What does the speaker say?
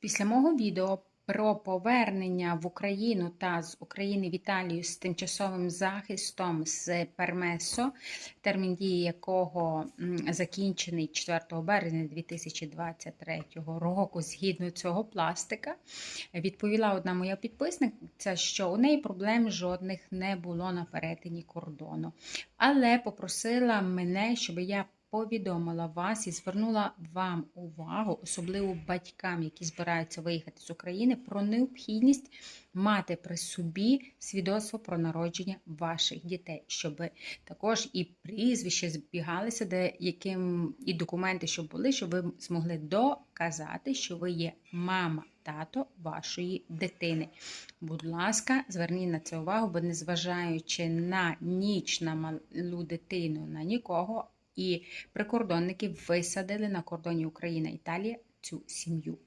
Після мого відео про повернення в Україну та з України в Італію з тимчасовим захистом з Пермесо, термін дії якого закінчений 4 березня 2023 року згідно цього пластика, відповіла одна моя підписниця, що у неї проблем жодних не було на перетині кордону. Але попросила мене, щоб я повідомила вас і звернула вам увагу, особливо батькам, які збираються виїхати з України, про необхідність мати при собі свідоцтво про народження ваших дітей, щоб також і прізвище збігалися, де яким і документи, щоб були, щоб ви змогли доказати, що ви є мама. Тато вашої дитини. Будь ласка, зверніть на це увагу, бо незважаючи на ніч на малу дитину, на нікого, і прикордонники висадили на кордоні Україна-Італія цю сім'ю.